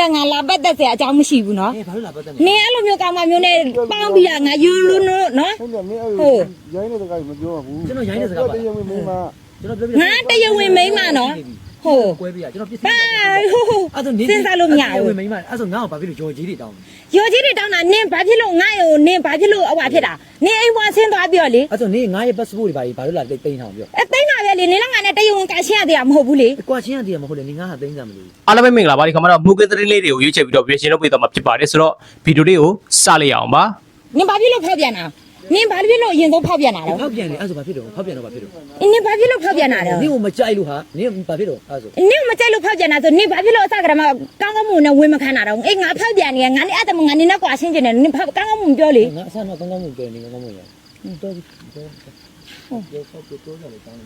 လည်းငါလာပတ်သက်စရာအကြောင်းမရှိဘူးနော်အေးဘာလို့လာပတ်သက်နင်အဲ့လိုမျိုးကောင်းမမျိုးနဲ့ပေါင်းပြီးတာငါယူလို့နော်ဟုတ်တယ်မင်းအဲ့ဟုတ်ရိုင်းတဲ့စကားမပြောဘူးကျွန်တော်ရိုင်းတဲ့စကားပါတရုံမင်းမကျွန်တော်ပြောပြငါတရားဝင်မိန်းမနော် ဟုတ်ကွဲပြရကျွန်တော်ပြစ်ပါဟိုဟိုအဲ့ဒါနေစဉ်းစားလို့မရဘူးဝင်မိမအဲ့ဆိုငါ့ကိုဘာဖြစ်လို့ကြော်ကြီးတွေတောင်းရောကြီးတွေတောင်းတာနင်ဘာဖြစ်လို့ငါ့ကိုနင်ဘာဖြစ်လို့အဝါဖြစ်တာနင်အိမ်ဘွားဆင်းသွားပြောလေအဲ့ဆိုနေငါရဲ့ passport တွေဘာတွေဘာလို့လာတိတ်တိန်ထောင်ပြောအဲတိတ်တာပဲလေနင်လည်းငါနဲ့တရားဝင်ကရှင်းရသေးတာမဟုတ်ဘူးလေကွာချင်းရတည်းမဟုတ်လေနေငါဟာသိမ်းကြမလို့အားလုံးပဲမင်္ဂလာပါဒီခါမှာတော့မူကသတင်းလေးတွေကိုရွေးချယ်ပြီးတော့ reaction လုပ်ပေးသွားမှာဖြစ်ပါတယ်ဆိုတော့ဗီဒီယိုလေးကိုစလိုက်အောင်ပါနင်ဘာဖြစ်လို့ဖောက်ပြန်တာ နင်ဘာဖြစ်လို့အရင်ဆုံးဖောက်ပြန်တာလဲဖောက်ပြန်လေအဲ့ဆိုဘာဖြစ်တော့ဖောက်ပြန်တော့ဘာဖြစ်တော့နင်ဘာဖြစ်လို့ဖောက်ပြန်တာလဲနေကိုမကြိုက်လို့ဟာနေဘာဖြစ်တော့အဲ့ဆိုနင်မကြိုက်လို့ဖောက်ပြန်တာဆိုနင်ဘာဖြစ်လို့အစကတည်းကကောင်းကောင်းမွန်နဲ့ဝင်မခံတာတော့အေးငါဖောက်ပြန်နေငါနဲ့အဲ့တမငါနင်နဲ့ကွာရှင်းကျင်တယ်နင်ကောင်းကောင်းမွန်ပြောလေငါအဆန်တော့ကောင်းကောင်းမပြောနေကောင်းကောင်းမရတော့တော့တော့ပြောဆောက်ပြောတော့လည်းတောင်းနေ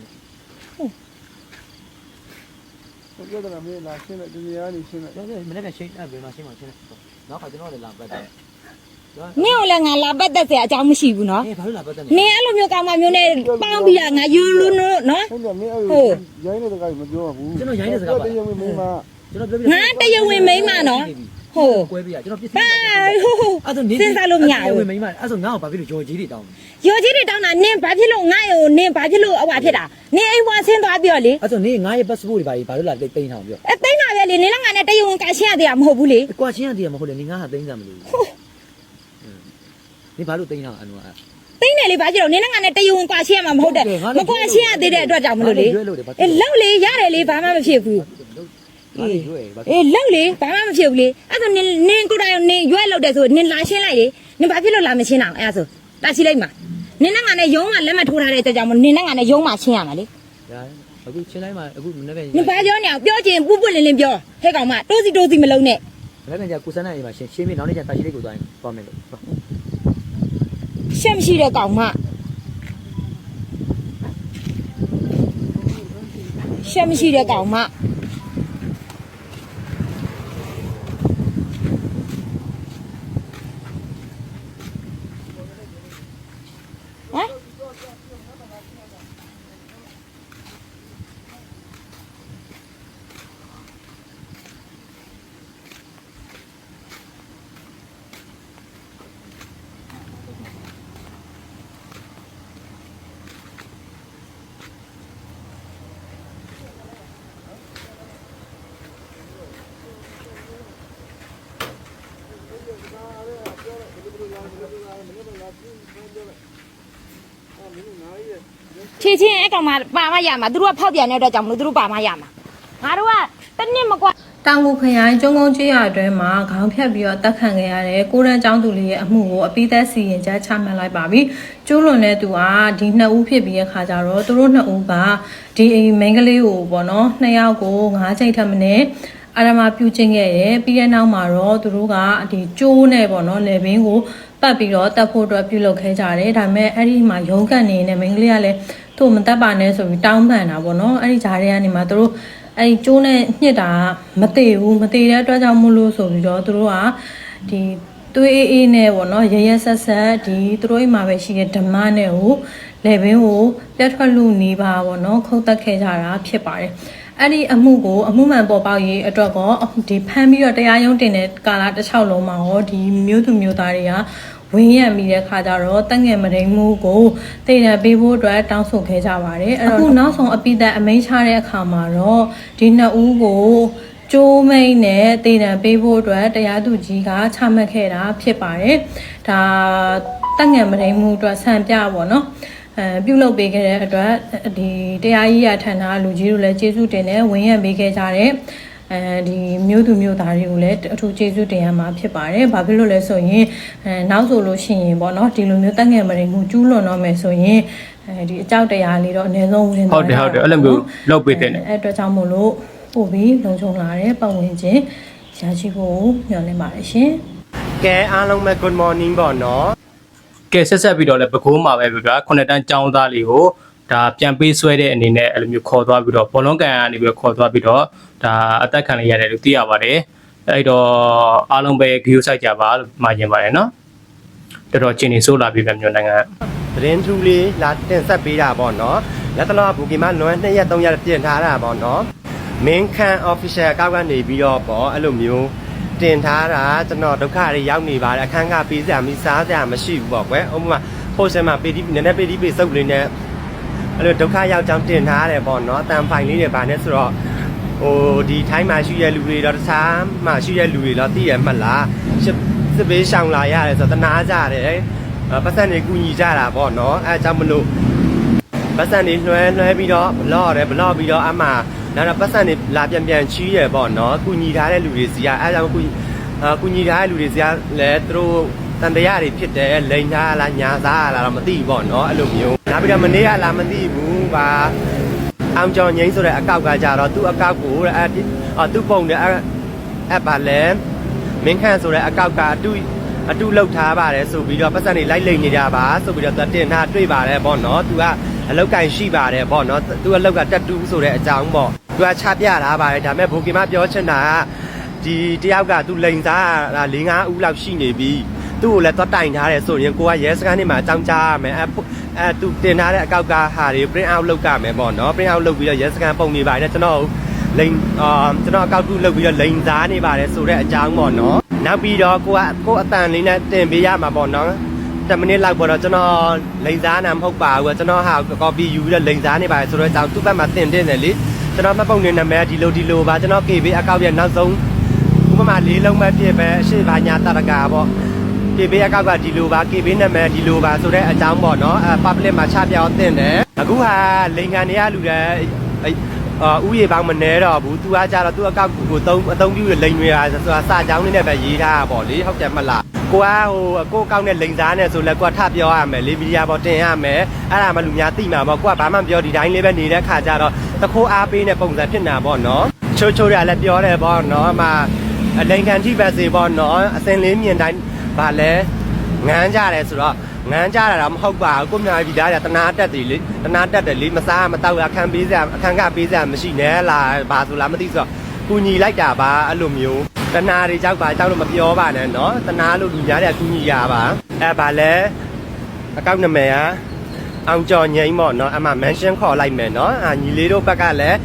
ပြောတယ်မင်းလာရှင်းတဲ့ဒီနေရာနေရှင်းတဲ့တော့မနေ့ကရှိအဲ့ဘယ်မှာရှင်းမှာရှင်းနောက်ခါကျွန်တော်လည်းလာပတ်တယ် နင်ကလည်းငါလာပတ်သက်စရာအကြောင်းမရှိဘူးနော်အေးဘာလို့လာပတ်တယ်နင်အဲ့လိုမျိုးကောင်းမမျိုးနဲ့ပေါင်းပြီးတာငါယူလို့နော်ဟုတ်တယ်မင်းအဲ့ရိုင်းတဲ့စကားမပြောဘူးတရုံမင်းမကျွန်တော်ပြောပြငါတရားဝင်မိန်းမနော်ဟုတ်ကွဲပြရကျွန်တော်ပြစ်ပါဟိုဟိုအဲ့ဆိုနေစဉ်းစားလို့မရဘူးဝင်မိမအဲ့ဆိုငါ့ကိုဘာဖြစ်လို့ကြော်ကြီးတွေတောင်းရောကြီးတွေတောင်းတာနင်ဘာဖြစ်လို့ငါ့ကိုနင်ဘာဖြစ်လို့အဝါဖြစ်တာနင်အိမ်ဘွားဆင်းသွားပြောလေအဲ့ဆိုနေငါရဲ့ passport တွေဘာတွေဘာလို့လာတိတ်တိန်ထောင်ပြောအဲတိတ်တာပဲလေနင်လည်းငါနဲ့တရားဝင်ကရှင်းရသေးတာမဟုတ်ဘူးလေကွာချင်းရတည်းမဟုတ်လေနေငါဟာသိမ်းကြမလို့ နေဘာလို့သိမ်းထောင်အနူအဲ့တိတ်နေလေဘာဖြစ်လို့နင်လည်းငါနဲ့တရားဝင်ကရှင်းရမှာမဟုတ်တဲ့မကွာရှင်းရသေးတဲ့အတွက်ကြောင့်မလို့လေအဲလောက်လေရတယ်လေဘာမှမဖြစ်ဘူးဘာလို့ရွေးဘာအေးလောက်လေဘာမှမဖြစ်ဘူးလေအဲ့ဒါနင်နင်ကိုယ်တိုင်နင်ရွက်လောက်တယ်ဆိုနင်လာရှင်းလိုက်လေနင်ဘာဖြစ်လို့လာမရှင်းအောင်အဲ့ဒါဆိုလာရှိလိုက်မှာနင်နဲ့ငါနဲ့ရုံးမှာလက်မထိုးထားတဲ့အတွက်ကြောင့်မလို့နင်နဲ့ငါနဲ့ရုံးမှာရှင်းရမှာလေဒါအခုချင်းတိုင်းမှာအခုမနေ့ကနင်ဘာပြောနေအောင်ပြောချင်ပူပွလင်းလင်းပြောဟဲ့ကောင်မတိုးစီတိုးစီမလုံးနဲ့မနေ့ကကြာကိုစန်းနိုင်အိမ်မှာရှင်းရှင်းပြီးနောက်နေ့ကျတာရှိလေးကိုသွားရင်သွားမယ်လို့ ရှက်မရှိတဲ့ကောင်မရှက်မရှိတဲ့ကောင်မဟမ် ချေချင်းအဲ့ကောင်မပါမရမှာသူတို့ကဖောက်ပြန်တဲ့အတွက်ကြောင့်မလို့သူတို့ပါမရမှာငါတို့ကတနစ်မကွာ တောင်ငူခရိုင်ကျုံကုန်းကျေးရွာအတွင်းမှာခေါင်းဖြတ်ပြီးတော့တက်ခံခဲ့ရတဲ့ကိုရန်ကျောင်းသူလေးရဲ့အမှုကိုအပိသက်စီရင်ချက်ချမှတ်လိုက်ပါပြီ။ကျူးလွန်တဲ့သူကဒီနှစ်ဦးဖြစ်ပြီးတဲ့ခါကျတော့သူတို့နှစ်ဦးကဒီအိမ်မိန်းကလေးကိုပေါ့နော်နှစ်ယောက်ကိုငါးချိန်ထပ်မနဲ့အာရမပြုချင်းခဲ့တယ်ပြီးတဲ့နောက်မှာတော့သူတို့ကဒီကျိုးနဲ့ပေါ့နော်လေဘင်းကိုပတ်ပြီးတော့တက်ဖို့အတွက်ပြုလုပ်ခဲ့ကြတယ်ဒါပေမဲ့အဲ့ဒီမှာရုံးကန်နေတဲ့မိန်းကလေးကလည်းသူ့ကိုမတက်ပါနဲ့ဆိုပြီးတောင်းပန်တာပေါ့နော်အဲ့ဒီဂျားတွေကနေမှသူတို့ အဲ့ဒီကျိုးနဲ့ညှစ်တာမသေးဘူးမသေးတဲ့အတွက်ကြောင့်မို့လို့ဆိုပြီးတော့သူတို့ကဒီသွေးအေးအေးနဲ့ပေါ့နော်ရရဆက်ဆက်ဒီသူတို့အိမ်မှာပဲရှိတဲ့ဓမ္မနဲ့ကိုလေဘင်းကိုပြတ်ထွက်လူနေပါပေါ့နော်ခုတ်တက်ခဲ့ကြတာဖြစ်ပါတယ်အဲ့ဒီအမှုကိုအမှုမှန်ပေါ်ပေါက်ရေးအတွက်ကောဒီဖမ်းပြီးတော့တရားရုံးတင်တဲ့ကာလတစ်လျှောက်လုံးမှာရောဒီမျိုးသူမျိုးသားတွေက ဝင်ရမိတဲ့ခါကျတော့တငယ်မရိန်မှုကိုတည်ရပေးဖို့အတွက်တောင်းဆိုခဲ့ကြပါတယ်အဲ့တော့အခုနောက်ဆုံးအပိသက်အမိန့်ချတဲ့အခါမှာတော့ဒီနှစ်ဦးကိုကျိုးမိန်နဲ့တည်ရပေးဖို့အတွက်တရားသူကြီးကချမှတ်ခဲ့တာဖြစ်ပါတယ်ဒါတငယ်မရိန်မှုအတွက်ဆံပြပေါ့နော်အဲပြုလုပ်ပေးခဲ့တဲ့အတွက်ဒီတရားရေးရဌာနလူကြီးတို့လည်းကျေးဇူးတင်တယ်ဝင်ရပေးခဲ့ကြတဲ့ အဲဒီမျိုးသူမျိုးသားတွေကိုလည်းအထူးကျေးဇူးတင်ရမှာဖြစ်ပါတယ်။ဘာဖြစ်လို့လဲဆိုရင်အဲနောက်ဆိုလို့ရှိရင်ပေါ့နော်ဒီလိုမျိုးတက်ငယ်မရင်မှုကျူးလွန်တော့မယ်ဆိုရင်အဲဒီအကြောက်တရားလေးတော့အနည်းဆုံးဝင်ဟုတ်တယ်ဟုတ်တယ်အဲ့လိုမျိုးလုပ်ပေးတဲ့အဲအတွက်ကြောင့်မို့လို့ပို့ပြီးလုံခြုံလာတဲ့ပတ်ဝန်းကျင်ရရှိဖို့ညွှန်လင်းပါတယ်ရှင်။ကဲအားလုံးပဲ good morning ပေါ့နော်ကဲဆက်ဆက်ပြီးတော့လည်းပကိုးမှာပဲဗျာခုနှစ်တန်းចောင်းသားလေးကို ဒါပြန်ပေးဆွဲတဲ့အနေနဲ့အဲ့လိုမျိုးခေါ်သွားပြီးတော့ဘောလုံးကန်ကနေပြီးတော့ခေါ်သွားပြီးတော့ဒါအသက်ခံလိုက်ရတယ်လို့သိရပါတယ်အဲ့တော့အားလုံးပဲဂီယိုဆိုင်ကြပါလို့မှာကျင်ပါတယ်နော်တော်တော်ချင်းနေဆိုးလာပြီဗျမြန်မာနိုင်ငံသတင်းထူးလေးလာတင်ဆက်ပေးတာပေါ့နော်လက်တလောဘူကီမလွမ်း2ရက်3ရက်ပြင်ထားတာပေါ့နော်မင်းခန် official အကောက်ကနေပြီးတော့ပေါ့အဲ့လိုမျိုးတင်ထားတာကျွန်တော်ဒုက္ခတွေရောက်နေပါတယ်အခန်းကပေးစရာမစားစရာမရှိဘူးပေါ့ကွယ်ဥပမာပို့ရှင်မှာပေဒီနည်းနည်းပေဒီပေစုပ်လေးနဲ့ အဲ့လိုဒုက္ခရောက်ကြောင်းတင်ထားတယ်ပေါ့နော်အတန်ဖိုင်လေးတွေဗာနဲ့ဆိုတော့ဟိုဒီထိုင်းမှာရှိရလူတွေတော့တခြားမှာရှိရလူတွေတော့သိရမှတ်လားစစ်စစ်ပေးရှောင်လာရတယ်ဆိုတော့တနာကြတယ်ပတ်စံတွေကူညီကြတာပေါ့နော်အဲအကြောင်းမလို့ပတ်စံတွေလွှဲလွှဲပြီးတော့ဘလော့ရဲဘလော့ပြီးတော့အမှနောက်တော့ပတ်စံတွေလာပြန်ပြန်ချီးရပေါ့နော်ကုညီထားတဲ့လူတွေစီကအဲဒါကြောင့်ကုအာကုညီထားတဲ့လူတွေစီကလည်းသူတို့ တန်တရားတွေဖြစ်တယ်လိန်ထားလားညာသားလားတော့မသိဘူးပေါ့နော်အဲ့လိုမျိုးနောက်ပြီးတော့မနေ့ကလာမသိဘူးပါအောင်ကျော်ငိမ့်ဆိုတဲ့အကောက်ကကြတော့သူ့အကောက်ကိုအဲ့အသူ့ပုံနဲ့အဲ့အဲ့ပါလဲမင်းခန့်ဆိုတဲ့အကောက်ကအတူအတူလောက်ထားပါတယ်ဆိုပြီးတော့ပတ်စံတွေလိုက်လိန်နေကြပါဆိုပြီးတော့သူတင်ထားတွေ့ပါတယ်ပေါ့နော်သူကအလောက်ကင်ရှိပါတယ်ပေါ့နော်သူအလောက်ကတက်တူးဆိုတဲ့အကြောင်းပေါ့သူကချပြထားပါတယ်ဒါပေမဲ့ဘိုကီမပြောချင်တာကဒီတယောက်ကသူလိန်သားတာ၄၅ဦးလောက်ရှိနေပြီ သူ့ကိုလည်းသွားတိုင်ထားတယ်ဆိုရင်ကိုကရဲစခန်းနေမှာအကြောင်းကြားရမယ်အဲအဲသူတင်ထားတဲ့အကောက်ကဟာတွေ print out လုပ်ကြမယ်ပေါ့နော် print out လုပ်ပြီးတော့ရဲစခန်းပုံနေပါတယ်ကျွန်တော်လိန်အာကျွန်တော်အကောက်တူလုပ်ပြီးတော့လိန်သားနေပါတယ်ဆိုတဲ့အကြောင်းပေါ့နော်နောက်ပြီးတော့ကိုကကိုအတန်လေးနဲ့တင်ပေးရမှာပေါ့နော်10မိနစ်လောက်ပေါ်တော့ကျွန်တော်လိန်စားနာမဟုတ်ပါဘူးကျွန်တော်ဟာ copy ယူပြီးတော့လိန်စားနေပါတယ်ဆိုတော့အကြောင်းသူ့ဘက်မှာတင်တင်တယ်လေကျွန်တော်မှတ်ပုံနေနာမည်ဒီလိုဒီလိုပါကျွန်တော် KB အကောက်ရဲ့နောက်ဆုံးဥပမာလေးလုံးပဲဖြစ်ပဲအရှိဘာညာတရကာပေါ့ KB အကောက်ကဒီလိုပါ KB နာမည်ဒီလိုပါဆိုတဲ့အကြောင်းပေါ့နော်အဲ public မှာချပြအောင်တင်တယ်အခုဟာလိန်ကန်တွေကလူတွေအာဥယေပေါင်းမနေတော့ဘူး။ तू အားကြတော့ तू အကောက်ကိုသုံးအသုံးပြုရလိန်တွေဟာဆိုတာစာကြောင်းလေးနဲ့ပဲရေးထားတာပေါ့လေ။ဟုတ်တယ်မလား။ကိုကဟိုကိုကောက်နဲ့လိန်စားနဲ့ဆိုလဲကိုကထပြောရမယ်လေမီဒီယာပေါ်တင်ရမယ်။အဲ့ဒါမှလူများသိမှာပေါ့။ကိုကဘာမှမပြောဒီတိုင်းလေးပဲနေတဲ့ခါကျတော့တခိုးအားပေးတဲ့ပုံစံဖြစ်နေတာပေါ့နော်။ချိုးချိုးရလည်းပြောတယ်ပေါ့နော်။အမအလိန်ကန်ထိပဲစေပေါ့နော်။အစင်လေးမြင်တိုင်း ဗာလဲငန်းကြတယ်ဆိုတော့ငန်းကြတာတော့မဟုတ်ပါဘူးကိုမြာပြည်သားကတနာတက်တယ်လေတနာတက်တယ်လေမစားမတောက်ရခံပေးစရာအခန်းကပေးစရာမရှိနဲ့လားဘာဆိုလားမသိဆိုတော့ကူညီလိုက်တာပါအဲ့လိုမျိုးတနာတွေကြောက်ပါကြောက်လို့မပြောပါနဲ့နော်တနာလို့လူများတွေကကူညီရပါအဲ့ဗာလဲအကောင့်နံပါတ်ကအောင်ကျော်ငိမ့်ပေါ့နော်အမှ mention ခေါ်လိုက်မယ်နော်အာညီလေးတို့ဘက်ကလည်း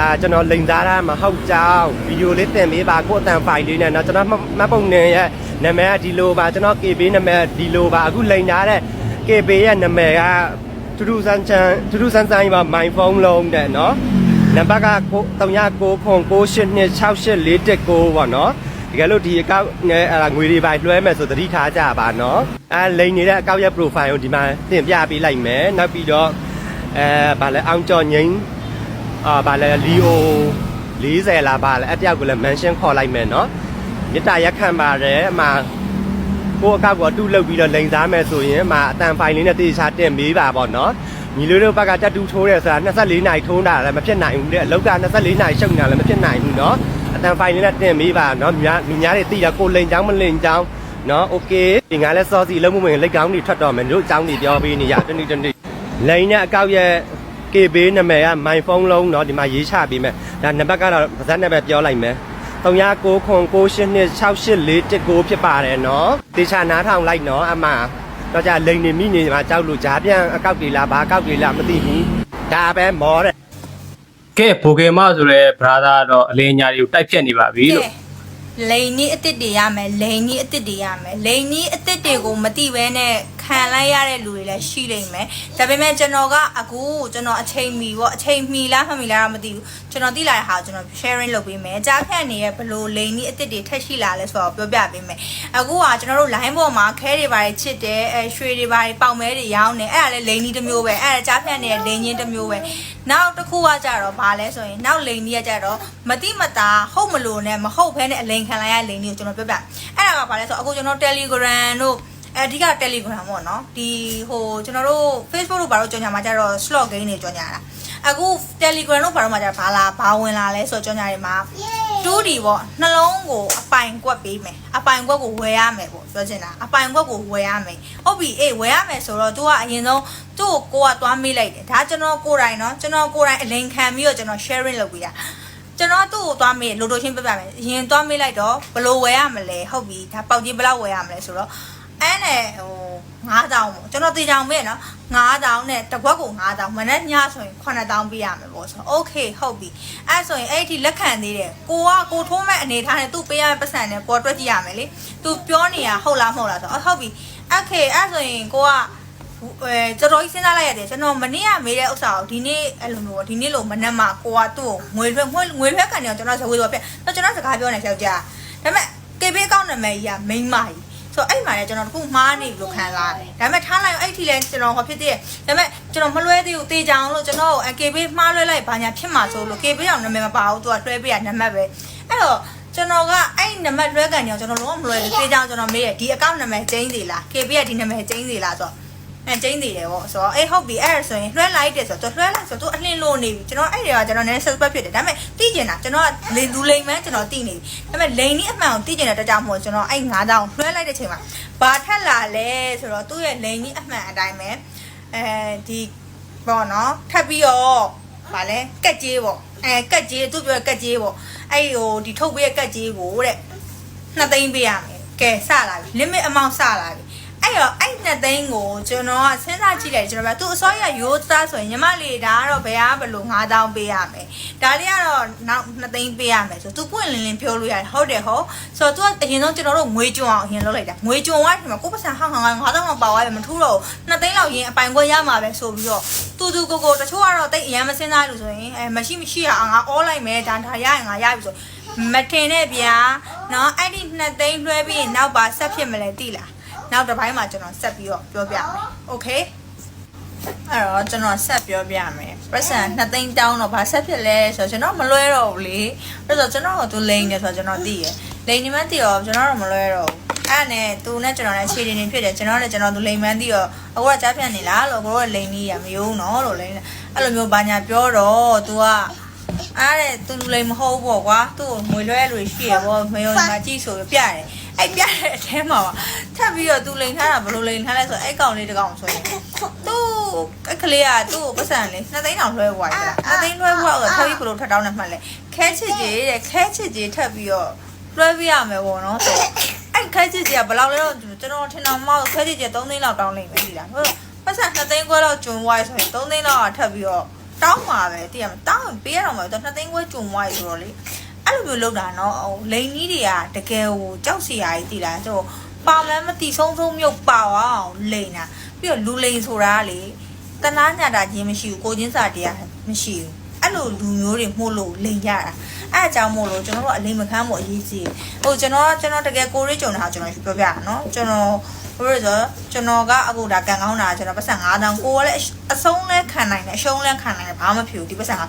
အာကျွန်တော်လိန်သားတာမဟုတ်ကြောင်းဗီဒီယိုလေးတင်ပေးပါကိုအတန်ဖိုင်လေးနဲ့နော်ကျွန်တော်မှတ်ပုံနေရဲ့ နာမည်ကဒီလိုပါကျွန်တော် KB နာမည်ဒီလိုပါအခုလိန်ထားတဲ့ KB ရဲ့နာမည်ကသူသူဆန်းချန်သူသူဆန်းဆိုင်ပါမိုင်ဖုန်းလုံးတဲ့နော်နံပါတ်က3996926849ပေါ့နော်တကယ်လို့ဒီအကောက်အဲ့ဒါငွေတွေပိုင်လွှဲမယ်ဆိုသတိထားကြပါနော်အဲလိန်နေတဲ့အကောက်ရဲ့ profile ကိုဒီမှာတင်ပြပေးလိုက်မယ်နောက်ပြီးတော့အဲဗာလဲအောင်ကြော်ငိမ့်အာဗာလဲ Leo 40လာဗာလဲအတယောက်ကိုလည်း mention ခေါ်လိုက်မယ်နော် မေတ္တာရက်ခံပါတယ်အမကိုအကောက်ကိုအတူလုပ်ပြီးတော့လိန်စားမယ်ဆိုရင်အမအတန်ဖိုင်လေးနဲ့တေချာတင်ပေးပါပေါ့နော်ညီလေးတို့ဘက်ကတက်တူထိုးတယ်ဆိုတာ24နိုင်ထုံးတာလည်းမဖြစ်နိုင်ဘူးတဲ့အလောက်က24နိုင်ရှုပ်နေတာလည်းမဖြစ်နိုင်ဘူးနော်အတန်ဖိုင်လေးနဲ့တင်ပေးပါနော်မြားလူများတွေသိတာကိုလိန်ချောင်းမလိန်ချောင်းနော်โอเคဒီငါလဲစောစီလုံးမဝင်လက်ကောင်းတွေထွက်တော့မယ်တို့အကြောင်းတွေပြောပေးနေရတနေ့တနေ့လိန်နဲ့အကောက်ရဲ့ KB နာမည်က my phone လုံးเนาะဒီမှာရေးချပေးမယ်ဒါနံပါတ်ကတော့ပါဇက်နဲ့ပဲပြောလိုက်မယ် 396968419ဖြစ်ပါတယ်နော်တေချာနားထောင်လိုက်နော်အမတော့ကြလိန်နေမိနေမှာကြောက်လို့ဂျားပြန်အကောက်တွေလားဘာအကောက်တွေလားမသိဘူးဒါပဲမောတဲ့ကဲပိုကေမဆိုတဲ့ brother တော့အလင်းညာတွေကိုတိုက်ဖြတ်နေပါပြီလို့လိန်နီးအစ်စ်တွေရမယ်လိန်နီးအစ်စ်တွေရမယ်လိန်နီးအစ်စ်တွေကိုမတိဘဲနဲ့ ခံလိုက်ရတဲ့လူတွေလည်းရှိလိမ့်မယ်ဒါပေမဲ့ကျွန်တော်ကအခုကျွန်တော်အချိန်မီပေါ့အချိန်မီလားမမီလားတော့မသိဘူးကျွန်တော်သိလာတဲ့ဟာကိုကျွန်တော် sharing လုပ်ပေးမယ်ကြားဖြတ်နေရဲ့ဘလို့လိန်ကြီးအစ်စ်တွေထက်ရှိလာလဲဆိုတော့ပြောပြပေးမယ်အခုကကျွန်တော်တို့ line ပေါ်မှာခဲတွေပါတယ်ချစ်တယ်အဲရွှေတွေပါတယ်ပေါင်မဲတွေရောင်းတယ်အဲ့ဒါလည်းလိန်ကြီးတစ်မျိုးပဲအဲ့ဒါကြားဖြတ်နေတဲ့လိန်ကြီးတစ်မျိုးပဲနောက်တစ်ခုကကြတော့ဘာလဲဆိုရင်နောက်လိန်ကြီးကကြတော့မတိမတာဟုတ်မလို့နဲ့မဟုတ်ဘဲနဲ့အလိန်ခံလိုက်ရလိန်ကြီးကိုကျွန်တော်ပြောပြအဲ့ဒါကဘာလဲဆိုတော့အခုကျွန်တော် Telegram တို့ အဓိက Telegram ပေါ့နော်ဒီဟိုကျွန်တော်တို့ Facebook တို့ဘာလို့ကြော်ညာမှာကြတော့ slot game တွေကြော်ညာတာအခု Telegram တို့ဘာလို့မှာကြဘာလာဘာဝင်လာလဲဆိုတော့ကြော်ညာတွေမှာ 2D ပေါ့နှလုံးကိုအပိုင်ကွက်ပေးမယ်အပိုင်ကွက်ကိုဝယ်ရမယ်ပေါ့ပြောချင်တာအပိုင်ကွက်ကိုဝယ်ရမယ်ဟုတ်ပြီအေးဝယ်ရမယ်ဆိုတော့ तू ကအရင်ဆုံးသူ့ကိုကိုကသွားမေးလိုက်တယ်ဒါကျွန်တော်ကိုယ်တိုင်နော်ကျွန်တော်ကိုယ်တိုင်အလင်ခံပြီးတော့ကျွန်တော် sharing လုပ်ပေးတာကျွန်တော်သူ့ကိုသွားမေးလိုလိုချင်းပြပြမယ်အရင်သွားမေးလိုက်တော့ဘယ်လိုဝယ်ရမလဲဟုတ်ပြီဒါပေါက်ကြီးဘယ်လောက်ဝယ်ရမလဲဆိုတော့ အဲ့နဲ့ဟို9000ပေါ့ကျွန်တော်တေချောင်မေးနော်9000နဲ့တစ်ခွက်ကို9000မနေ့ညဆိုရင်9000ပေးရမယ်ပေါ့ဆိုတော့ okay ဟုတ်ပြီအဲ့ဆိုရင်အဲ့ဒီလက်ခံသေးတယ်ကိုကကိုထိုးမဲ့အနေထားနဲ့သူ့ပေးရမယ့်ပတ်စံနဲ့ကိုကတွက်ကြည့်ရမယ်လေသူပြောနေတာဟုတ်လားမဟုတ်လားဆိုတော့ဟုတ်ပြီ okay အဲ့ဆိုရင်ကိုကအဲတော်တော်ကြီးစဉ်းစားလိုက်ရတယ်ကျွန်တော်မနေ့ကမေးတဲ့ဥစ္စာကိုဒီနေ့အဲ့လိုမျိုးပေါ့ဒီနေ့လို့မနေ့မှကိုကသူ့ကိုငွေလွှဲငွေငွေလွှဲကန်တယ်ကျွန်တော်ဇဝေးတော့ပြတော့ကျွန်တော်စကားပြောနေယောက်ျားဒါပေမဲ့ KB ကောက်နာမည်ကြီးကမိန်းမကြီး ဆိုတော့အဲ့မှာလည်းကျွန်တော်တခုမှားနေပြီလို့ခံစားရတယ်ဒါပေမဲ့ထားလိုက်အောင်အဲ့ထိလဲကျွန်တော်ဟောဖြစ်သေးတယ်ဒါပေမဲ့ကျွန်တော်မလွှဲသေးဘူးတေချောင်လို့ကျွန်တော် KB မှားလွှဲလိုက်ဘာညာဖြစ်မှာဆိုလို့ KB အောင်နာမည်မပါဘူးသူကလွှဲပေးရနံပါတ်ပဲအဲ့တော့ကျွန်တော်ကအဲ့နံပါတ်လွှဲကန်ကြောင်ကျွန်တော်လုံးဝမလွှဲဘူးတေချောင်ကျွန်တော်မေးရဒီအကောင့်နာမည်ကျင်းသေးလား KB ကဒီနာမည်ကျင်းသေးလားဆိုတော့ အဲကျင်းသေးတယ်ပေါ့ဆိုတော့အေးဟုတ်ပြီအဲ့ဒါဆိုရင်လွှဲလိုက်တယ်ဆိုတော့သူလွှဲလိုက်ဆိုတော့သူအလှလို့နေပြီကျွန်တော်အဲ့ဒီကကျွန်တော်နည်းနည်း suspect ဖြစ်တယ်ဒါပေမဲ့သိကျင်တာကျွန်တော်ကလေလူလိမ်မှန်းကျွန်တော်သိနေပြီဒါပေမဲ့လိန်နီးအမှန်ကိုသိကျင်တဲ့တကြောင်မို့ကျွန်တော်အဲ့9000လွှဲလိုက်တဲ့ချိန်မှာဘာထက်လာလဲဆိုတော့သူ့ရဲ့လိန်နီးအမှန်အတိုင်းပဲအဲဒီပေါ့နော်ထပ်ပြီးတော့ဗာလဲကက်ကြီးပေါ့အဲကက်ကြီးသူပြောကက်ကြီးပေါ့အဲ့ဟိုဒီထုတ်ပေးရဲ့ကက်ကြီးကိုတဲ့နှစ်သိန်းပေးရမယ်ကဲစလာပြီ limit amount စလာပြီ အဲ့တော့အဲ့နှစ်သိန်းကိုကျွန်တော်ကစဉ်းစားကြည့်လိုက်ကျွန်တော်ကသူအစောရရိုးသားဆိုရင်ညီမလေးဒါကတော့ဘယ်အားဘလို့9000ပေးရမယ်ဒါလေးကတော့နောက်နှစ်သိန်းပေးရမယ်ဆိုသူပွင့်လင်းလင်းပြောလို့ရတယ်ဟုတ်တယ်ဟုတ်ဆိုတော့သူကအရင်ဆုံးကျွန်တော်တို့ငွေကြွအောင်အရင်လုပ်လိုက်တာငွေကြွသွားတယ်မှာကိုယ်ပတ်စံဟောင်းဟောင်း9000လောက်ပါသွားတယ်မထူးတော့နှစ်သိန်းလောက်ရင်အပိုင်ခွဲရမှာပဲဆိုပြီးတော့တူတူကိုကိုတချို့ကတော့တိတ်အရင်မစဉ်းစားလို့ဆိုရင်အဲမရှိမရှိရအောင်ငါအောလိုက်မယ်ဒါဒါရရင်ငါရပြီဆိုမထင်နဲ့ဗျာเนาะအဲ့ဒီနှစ်သိန်းလွှဲပြီးရင်နောက်ပါဆက်ဖြစ်မလဲတိလား နောက်တစ်ပိုင်းမှာကျွန်တော်ဆက်ပြီးတော့ပြောပြမယ်။ Okay အဲ့တော့ကျွန်တော်ဆက်ပြောပြမယ်။ပတ်စံနှစ်သိန်းတောင်းတော့ဘာဆက်ဖြစ်လဲဆိုတော့ကျွန်တော်မလွဲတော့ဘူးလေ။အဲ့တော့ကျွန်တော်ကသူလိန်တယ်ဆိုတော့ကျွန်တော်သိရယ်။လိန်နေမှသိရောကျွန်တော်တော့မလွဲတော့ဘူး။အဲ့နဲ့သူနဲ့ကျွန်တော်နဲ့ခြေတင်နေဖြစ်တယ်ကျွန်တော်နဲ့ကျွန်တော်သူလိန်မှန်းသိရောအခုကကြားဖြတ်နေလားလို့ကိုကလိန်ကြီးရမယုံတော့လို့လိန်အဲ့လိုမျိုးဘာညာပြောတော့ तू ကအားတဲ့သူလူလိန်မဟုတ်ဘူးပေါ့ကွာသူ့ကိုငွေလွှဲလို့ရှိရပေါ့မယုံမှာကြည့်ဆိုပြတယ် အဲ့ပြတဲ့အထဲမှာပါထပ်ပြီးတော့သူလိန်ထားတာဘယ်လိုလိန်ထားလဲဆိုတော့အဲ့ကောင်လေးတစ်ကောင်ဆိုရင်သူ့အကလေးကသူ့ကိုပတ်စံလေးနှစ်သိန်းအောင်လွှဲပွားရလားနှစ်သိန်းလွှဲပွားတော့ထောက်ကြီးဘယ်လိုထပ်တောင်းနေမှလဲခဲချစ်ကြီးတဲ့ခဲချစ်ကြီးထပ်ပြီးတော့လွှဲပြရမယ်ပေါ့နော်ဆိုအဲ့ခဲချစ်ကြီးကဘယ်လောက်လဲတော့ကျွန်တော်ထင်အောင်မဟုတ်ခဲချစ်ကြီး3သိန်းလောက်တောင်းလိမ့်မယ်ဒီလားဟုတ်ပတ်စံနှစ်သိန်းခွဲလောက်ကျွန်းဝိုင်းဆိုရင်3သိန်းလောက်ကထပ်ပြီးတော့တောင်းပါပဲတည်ရမတောင်းပေးရတော့မှာတော့နှစ်သိန်းခွဲကျွန်းဝိုင်းဆိုတော့လေ အဲ့လိုမျိုးလုပ်တာနော်ဟိုလိန်ကြီးတွေကတကယ်ဟိုကြောက်စရာကြီးတည်လားဆိုတော့ပါမန်းမတိဆုံးဆုံးမြုပ်ပါအောင်လိန်တာပြီးတော့လူလိန်ဆိုတာကလေတနာညတာချင်းမရှိဘူးကိုချင်းစာတရားမရှိဘူးအဲ့လိုလူမျိုးတွေမှုလို့လိန်ရတာအဲ့အကြောင်းမို့လို့ကျွန်တော်တို့အလိန်မခမ်းမို့အရေးကြီးဟိုကျွန်တော်ကျွန်တော်တကယ်ကိုရေးကြုံတာကျွန်တော်ပြောပြတာနော်ကျွန်တော်ဘယ်လိုဆိုကျွန်တော်ကအခုဒါကန်ကောင်းတာကျွန်တော်ပတ်စံ9000ကိုကလည်းအဆုံးလဲခံနိုင်တယ်အရှုံးလဲခံနိုင်တယ်ဘာမှမဖြစ်ဘူးဒီပတ်စံက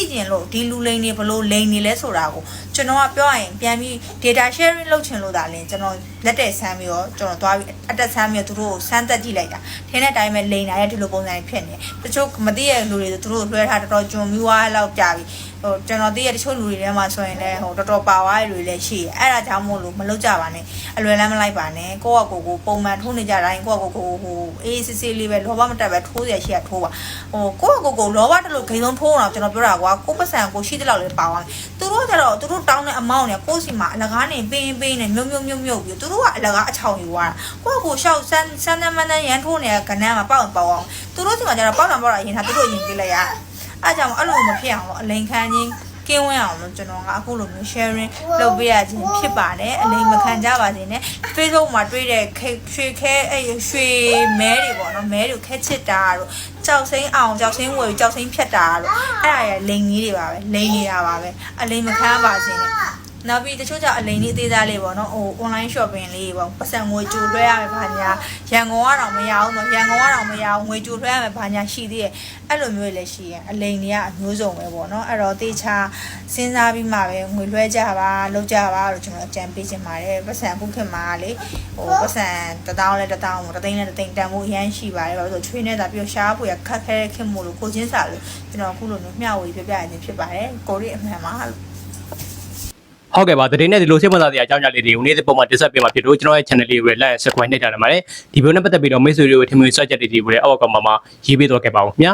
တိကျင်လို့ဒီလူလိန်တွေဘလို့လိန်နေလဲဆိုတာကိုကျွန်တော်ကပြောရရင်ပြန်ပြီး data sharing လုပ်ချင်လို့ဒါလည်းကျွန်တော်လက်တဲ့ဆမ်းပြီးတော့ကျွန်တော်သွားပြီးအတက်ဆမ်းပြီးတော့သူတို့ကိုဆန်းသက်ကြည့်လိုက်တာထင်းတဲ့အတိုင်းပဲလိန်လာရဲ့ဒီလိုပုံစံတွေဖြစ်နေတချို့မသိတဲ့လူတွေသူတို့လွှဲထားတော်တော်ဂျွန်မီဝါလောက်ကြာပြီ ဟိုကျွန်တော်သိတဲ့တချို့လူတွေထဲမှာဆိုရင်လည်းဟိုတော်တော်ပါဝါတွေလည်းရှိတယ်အဲ့ဒါကြောင့်မို့လို့မလုပ်ကြပါနဲ့အလွယ်လမ်းမလိုက်ပါနဲ့ကိုယ့်အကိုကိုပုံမှန်ထိုးနေကြတိုင်းကိုယ့်အကိုကိုဟိုအေးစစ်စစ်လေးပဲလောဘမတက်ပဲထိုးရရှိရထိုးပါဟိုကိုယ့်အကိုကိုလောဘတက်လို့ဂိမ်းဆုံးထိုးအောင်ကျွန်တော်ပြောတာကွာကိုယ့်ပတ်စံကိုရှိတဲ့လောက်လေးပါသွားသူတို့ကျတော့သူတို့တောင်းတဲ့အမောင်းနဲ့ကိုယ့်စီမှာအလကားနေပင်းပင်းနဲ့မြုံမြုံမြုံမြုံပြီးသူတို့ကအလကားအချောင်ယူသွားတာကိုယ့်အကိုရှောက်ဆန်းဆန်းနမန်းနန်းရန်ထိုးနေတဲ့ကနန်းမှာပေါက်ပေါက်အောင်သူတို့စီမှာကျတော့ပေါက်တာပေါက်တာအရင်ကသူတို့ရင်ပေးလိုက်ရ အဲ့ကြောင့်အဲ့လိုမဖြစ်အောင်အလိန်ခန်းချင်းကင်းဝင်းအောင်လို့ကျွန်တော်ကအခုလိုမျိုး sharing လုပ်ပေးရခြင်းဖြစ်ပါတယ်အလိမ်မခံကြပါစေနဲ့ Facebook မှာတွေ့တဲ့ရွှေခဲအဲ့ရွှေမဲတွေပေါ့နော်မဲတွေခဲချစ်တာတို့ကြောက်စိမ့်အောင်ကြောက်စိမ့်ဝယ်ကြောက်စိမ့်ဖြတ်တာတို့အဲ့ဒါရလိန်ကြီးတွေပါပဲလိန်နေတာပါပဲအလိမ်မခံပါစေနဲ့ နောက်ပြီးတချို့ကြောင့်အလိန်လေးအသေးသားလေးပေါ့နော်ဟို online shopping လေးပေါ့ပတ်စံငွေကြိုလွှဲရမယ်ဘာညာရန်ကုန်ကတော့မရအောင်တော့ရန်ကုန်ကတော့မရအောင်ငွေကြိုလွှဲရမယ်ဘာညာရှိသေးရဲ့အဲ့လိုမျိုးလည်းရှိရင်အလိန်တွေကအမျိုးစုံပဲပေါ့နော်အဲ့တော့တေချာစဉ်းစားပြီးမှပဲငွေလွှဲကြပါလုပ်ကြပါလို့ကျွန်တော်အကြံပေးချင်ပါတယ်ပတ်စံခုခေတ်မှာလေဟိုပတ်စံတစ်တောင်းလဲတစ်တောင်းတသိန်းလဲတစ်သိန်းတန်ဖို့အရန်ရှိပါတယ်ဘာလို့ဆိုချွေးနေတာပြီးတော့ရှားဖို့ရခက်ခဲတဲ့ခေတ်မို့လို့ကိုချင်းစာလို့ကျွန်တော်အခုလိုမျိုးမျှဝေပြပြရခြင်းဖြစ်ပါတယ်ကိုရီအမှန်ပါလို့ ဟုတ်ကဲ့ပါတရင်နဲ့ဒီလိုစိတ်ဝင်စားစရာအကြောင်းအရာလေးတွေကိုနေ့စဉ်ပုံမှန်တင်ဆက်ပေးမှာဖြစ်လို့ကျွန်တော်ရဲ့ channel လေးကိုလည်း like subscribe နှိပ်ထားရပါတယ်ဒီဗီဒီယိုနဲ့ပတ်သက်ပြီးတော့မိတ်ဆွေတွေကိုထင်မြင်ဆွတ်ချက်တွေတွေကိုလည်းအောက်ကမှာရေးပေးတော့ခဲ့ပါဦးခင်ဗျာ